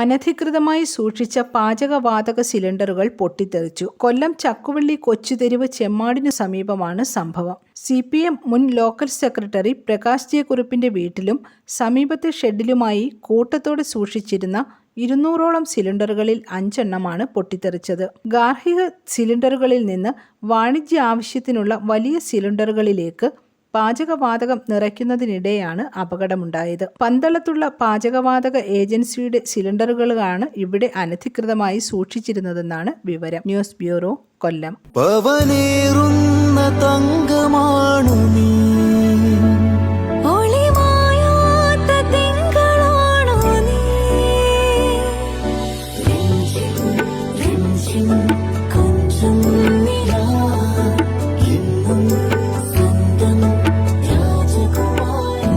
അനധികൃതമായി സൂക്ഷിച്ച പാചകവാതക സിലിണ്ടറുകൾ പൊട്ടിത്തെറിച്ചു. കൊല്ലം ചക്കുവള്ളി കൊച്ചുതെരുവ് ചെമ്മാടിനു സമീപമാണ് സംഭവം. സി പി എം മുൻ ലോക്കൽ സെക്രട്ടറി പ്രകാശ് ജെ കുറുപ്പിന്റെ വീട്ടിലും സമീപത്തെ ഷെഡിലുമായി കൂട്ടത്തോടെ സൂക്ഷിച്ചിരുന്ന ഇരുന്നൂറോളം സിലിണ്ടറുകളിൽ അഞ്ചെണ്ണമാണ് പൊട്ടിത്തെറിച്ചത്. ഗാർഹിക സിലിണ്ടറുകളിൽ നിന്ന് വാണിജ്യ ആവശ്യത്തിനുള്ള വലിയ സിലിണ്ടറുകളിലേക്ക് പാചകവാതകം നിറയ്ക്കുന്നതിനിടെയാണ് അപകടമുണ്ടായത്. പന്തളത്തുള്ള പാചകവാതക ഏജൻസിയുടെ സിലിണ്ടറുകളാണ് ഇവിടെ അനധികൃതമായി സൂക്ഷിച്ചിരുന്നതെന്നാണ് വിവരം. News bureau Kollam.